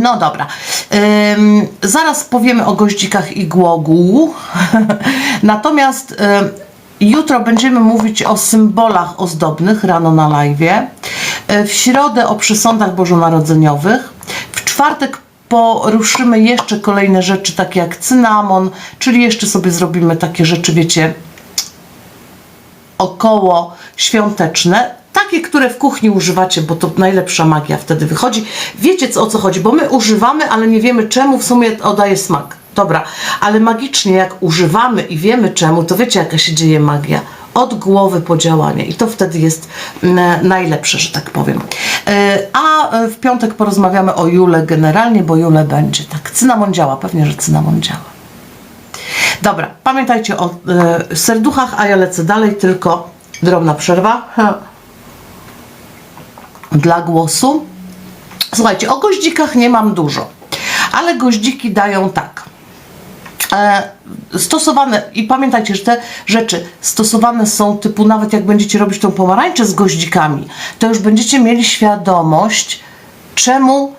No dobra. Ym, zaraz powiemy o goździkach i głogu. Natomiast jutro będziemy mówić o symbolach ozdobnych rano na live. W środę o przysądach bożonarodzeniowych. W czwartek poruszymy jeszcze kolejne rzeczy, takie jak cynamon, czyli jeszcze sobie zrobimy takie rzeczy, wiecie, około świąteczne, takie, które w kuchni używacie, bo to najlepsza magia wtedy wychodzi. Wiecie o co chodzi, bo my używamy, ale nie wiemy czemu w sumie oddaje smak. Dobra, ale magicznie jak używamy i wiemy czemu, to wiecie jaka się dzieje magia. Od głowy po działanie i to wtedy jest mm, najlepsze, że tak powiem. E, A e, w piątek porozmawiamy o Jule generalnie, bo Jule będzie. Tak, cynamon działa, pewnie, że cynamon działa. Dobra, pamiętajcie o e, serduchach, a ja lecę dalej, tylko drobna przerwa. Dla głosu. Słuchajcie, o goździkach nie mam dużo, ale goździki dają tak. E, stosowane, i pamiętajcie, że te rzeczy stosowane są typu, nawet jak będziecie robić tą pomarańczę z goździkami, to już będziecie mieli świadomość, czemu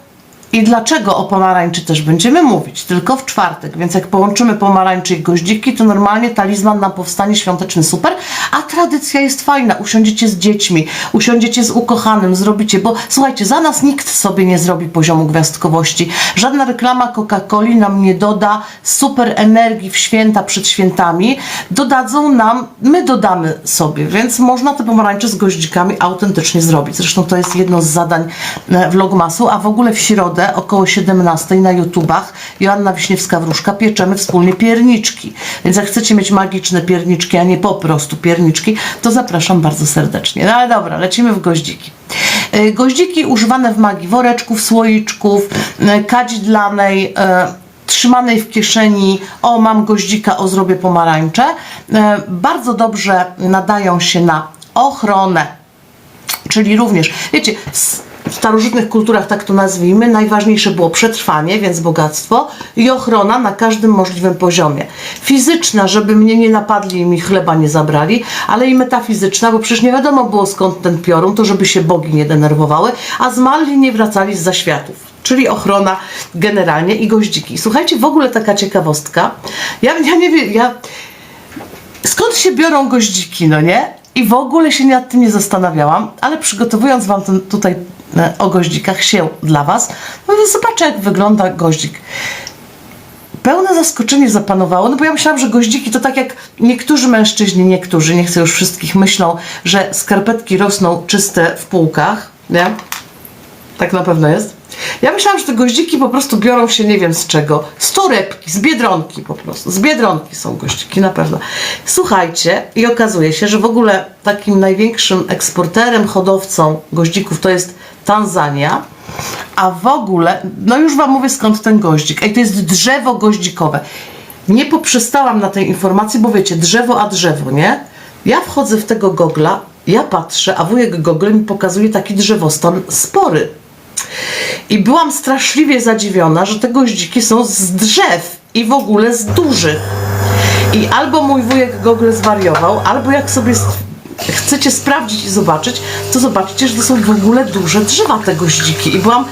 i dlaczego o pomarańczy też będziemy mówić, tylko w czwartek. Więc jak połączymy pomarańcze i goździki, to normalnie talizman nam powstanie świąteczny super, a tradycja jest fajna. Usiądziecie z dziećmi, usiądziecie z ukochanym, zrobicie, bo słuchajcie, za nas nikt sobie nie zrobi poziomu gwiazdkowości. Żadna reklama Coca-Coli nam nie doda super energii w święta przed świętami. Dodadzą nam, my dodamy sobie, więc można te pomarańcze z goździkami autentycznie zrobić. Zresztą to jest jedno z zadań e, vlogmasu, a w ogóle w środę około 17 na YouTubach Joanna Wiśniewska-Wróżka pieczemy wspólnie pierniczki. Więc jak chcecie mieć magiczne pierniczki, a nie po prostu pierniczki, to zapraszam bardzo serdecznie. No ale dobra, lecimy w goździki. E, Goździki używane w magii woreczków, słoiczków, e, kadzidlanej, e, trzymanej w kieszeni, o mam goździka, o zrobię pomarańcze, bardzo dobrze nadają się na ochronę Czyli również, wiecie, w starożytnych kulturach, tak to nazwijmy, najważniejsze było przetrwanie, więc bogactwo i ochrona na każdym możliwym poziomie. Fizyczna, żeby mnie nie napadli i mi chleba nie zabrali, ale i metafizyczna, bo przecież nie wiadomo było skąd ten piorun, to żeby się bogi nie denerwowały, a zmarli nie wracali z zaświatów. Czyli ochrona generalnie i goździki. Słuchajcie, w ogóle taka ciekawostka. Ja, ja nie wiem, ja skąd się biorą goździki, no nie? I w ogóle się nad tym nie zastanawiałam, ale przygotowując Wam ten, tutaj o goździkach się dla Was, no to zobaczę jak wygląda goździk. Pełne zaskoczenie zapanowało, no bo ja myślałam, że goździki to tak jak niektórzy mężczyźni, niektórzy, nie chcę już wszystkich, myślą, że skarpetki rosną czyste w półkach, nie? Tak na pewno jest. Ja myślałam, że te goździki po prostu biorą się nie wiem z czego. Z torebki, z biedronki po prostu. Z biedronki są goździki, na pewno. Słuchajcie, i okazuje się, że w ogóle takim największym eksporterem, hodowcą goździków to jest Tanzania. A w ogóle, no już Wam mówię skąd ten goździk. Ej, to jest drzewo goździkowe. Nie poprzestałam na tej informacji, bo wiecie, drzewo a drzewo, nie? Ja wchodzę w tego gogla, ja patrzę, a wujek Google mi pokazuje taki drzewostan spory. I byłam straszliwie zadziwiona, że te goździki są z drzew i w ogóle z dużych. I albo mój wujek Google zwariował, albo jak sobie chcecie sprawdzić i zobaczyć, to zobaczycie, że to są w ogóle duże drzewa te goździki. I byłam,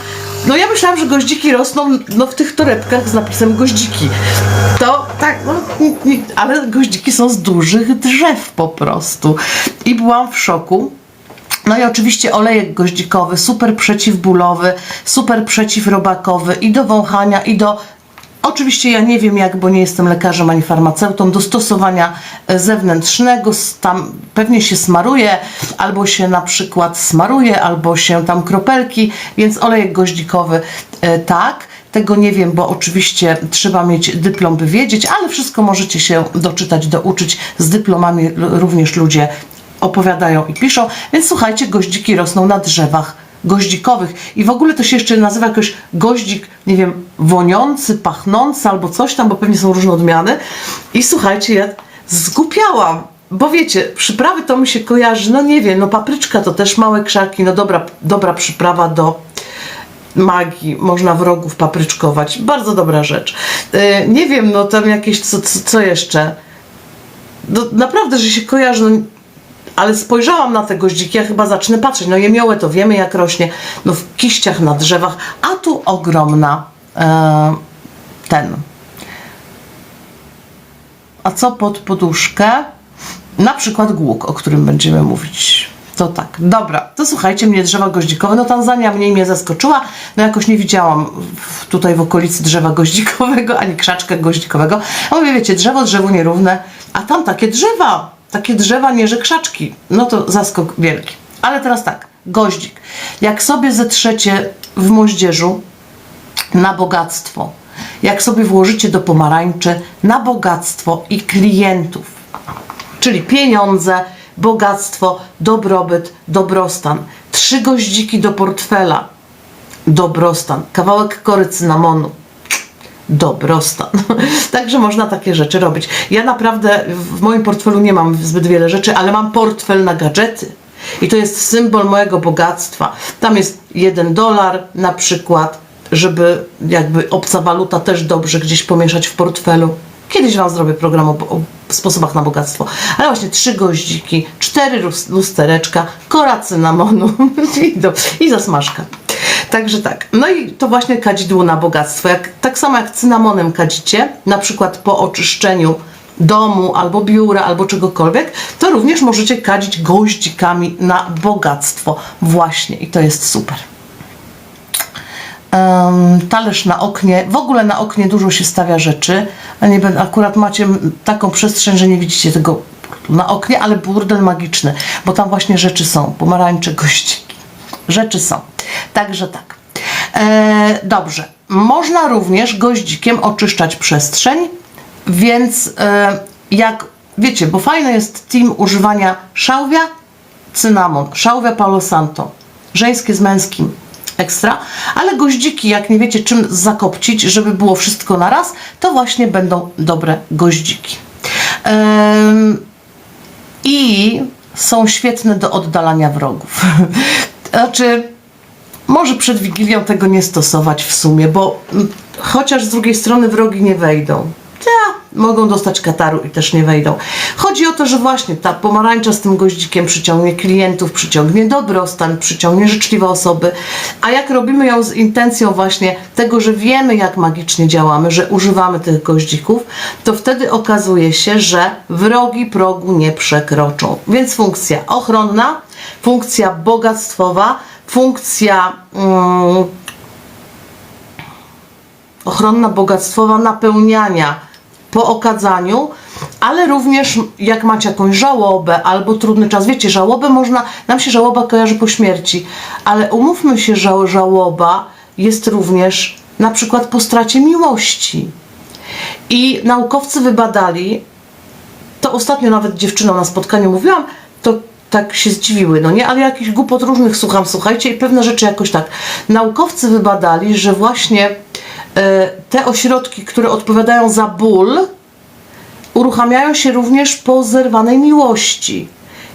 no ja myślałam, że goździki rosną no, w tych torebkach z napisem goździki. To tak, no, ale goździki są z dużych drzew po prostu. I byłam w szoku. No i oczywiście olejek goździkowy, super przeciwbólowy, super przeciwrobakowy i do wąchania, i do. Oczywiście ja nie wiem jak, bo nie jestem lekarzem ani farmaceutą, do stosowania e, zewnętrznego, tam pewnie się smaruje, albo się na przykład smaruje, albo się tam kropelki, więc olejek goździkowy e, tak. Tego nie wiem, bo oczywiście trzeba mieć dyplom, by wiedzieć, ale wszystko możecie się doczytać, douczyć. Z dyplomami również ludzie opowiadają i piszą, więc słuchajcie, goździki rosną na drzewach goździkowych i w ogóle to się jeszcze nazywa jakoś goździk, nie wiem, woniący, pachnący albo coś tam, bo pewnie są różne odmiany i słuchajcie, ja zgupiałam, bo wiecie, przyprawy to mi się kojarzy, no nie wiem, no papryczka to też małe krzaki, no dobra, dobra przyprawa do magii, można wrogów papryczkować, bardzo dobra rzecz. Yy, nie wiem, no tam jakieś, co, co, co jeszcze? No, naprawdę, że się kojarzy, no, ale spojrzałam na te goździki, ja chyba zacznę patrzeć. No jemiołę to wiemy jak rośnie, no w kiściach na drzewach, a tu ogromna e, ten. A co pod poduszkę? Na przykład głuk, o którym będziemy mówić. To tak. Dobra, to słuchajcie, mnie drzewa goździkowe. No Tanzania mniej mnie zaskoczyła. No jakoś nie widziałam tutaj w okolicy drzewa goździkowego, ani krzaczka goździkowego. A mówię, wiecie, drzewo drzewu nierówne, a tam takie drzewa. Takie drzewa, nie że krzaczki. No to zaskok wielki. Ale teraz tak, goździk. Jak sobie zetrzecie w moździerzu na bogactwo, jak sobie włożycie do pomarańczy na bogactwo i klientów, czyli pieniądze, bogactwo, dobrobyt, dobrostan. Trzy goździki do portfela, dobrostan. Kawałek kory cynamonu, dobrostan. Także można takie rzeczy robić. Ja naprawdę w moim portfelu nie mam zbyt wiele rzeczy, ale mam portfel na gadżety. I to jest symbol mojego bogactwa. Tam jest jeden dolar na przykład, żeby jakby obca waluta też dobrze gdzieś pomieszać w portfelu. Kiedyś Wam zrobię program o, o sposobach na bogactwo. Ale właśnie trzy goździki, cztery lus- lustereczka, kora cynamonu i, do, i zasmażka. Także tak. No i to właśnie kadzidło na bogactwo. Jak, tak samo jak cynamonem kadzicie, na przykład po oczyszczeniu domu, albo biura, albo czegokolwiek, to również możecie kadzić goździkami na bogactwo. Właśnie. I to jest super. Em, talerz na oknie. W ogóle na oknie dużo się stawia rzeczy. Nie będę, akurat macie taką przestrzeń, że nie widzicie tego na oknie, ale burdel magiczny, bo tam właśnie rzeczy są. Pomarańcze, gościki. Rzeczy są. Także tak. E, dobrze. Można również goździkiem oczyszczać przestrzeń, więc e, jak wiecie, bo fajne jest team używania szałwia, cynamon, szałwia Palo Santo, żeńskie z męskim, ekstra, ale goździki, jak nie wiecie czym zakopcić, żeby było wszystko na raz, to właśnie będą dobre goździki. I są świetne do oddalania wrogów. znaczy, może przed Wigilią tego nie stosować w sumie, bo mm, chociaż z drugiej strony wrogi nie wejdą. Ja, mogą dostać kataru i też nie wejdą. Chodzi o to, że właśnie ta pomarańcza z tym goździkiem przyciągnie klientów, przyciągnie dobrostan, przyciągnie życzliwe osoby. A jak robimy ją z intencją właśnie tego, że wiemy jak magicznie działamy, że używamy tych goździków, to wtedy okazuje się, że wrogi progu nie przekroczą. Więc funkcja ochronna, funkcja bogactwowa, funkcja mm, ochronna, bogactwowa napełniania po okadzaniu, ale również jak macie jakąś żałobę albo trudny czas, wiecie, żałobę można, nam się żałoba kojarzy po śmierci, ale umówmy się, że żałoba jest również na przykład po stracie miłości. I naukowcy wybadali, to ostatnio nawet dziewczynom na spotkaniu mówiłam, to tak się zdziwiły, no nie, ale jakichś głupot różnych słucham, słuchajcie, i pewne rzeczy jakoś tak. Naukowcy wybadali, że właśnie e, te ośrodki, które odpowiadają za ból, uruchamiają się również po zerwanej miłości.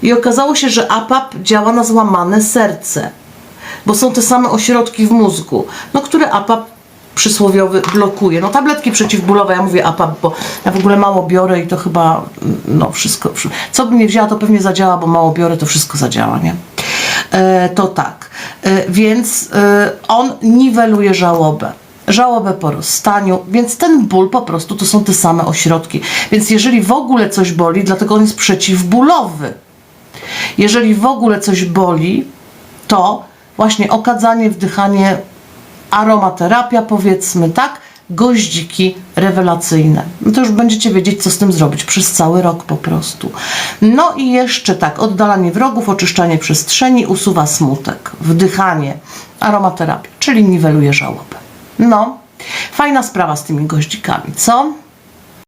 I okazało się, że APAP działa na złamane serce, bo są te same ośrodki w mózgu, no, które APAP przysłowiowy blokuje. No tabletki przeciwbólowe, ja mówię APAP, bo ja w ogóle mało biorę i to chyba, no wszystko, wszy- co bym nie wzięła, to pewnie zadziała, bo mało biorę, to wszystko zadziała, nie? E, to tak. E, więc e, on niweluje żałobę. Żałobę po rozstaniu, więc ten ból po prostu to są te same ośrodki. Więc jeżeli w ogóle coś boli, dlatego on jest przeciwbólowy. Jeżeli w ogóle coś boli, to właśnie okadzanie, wdychanie, aromaterapia powiedzmy, tak? Goździki rewelacyjne. No to już będziecie wiedzieć, co z tym zrobić przez cały rok po prostu. No i jeszcze tak, oddalanie wrogów, oczyszczanie przestrzeni, usuwa smutek, wdychanie, aromaterapia, czyli niweluje żałobę. No, fajna sprawa z tymi goździkami, co?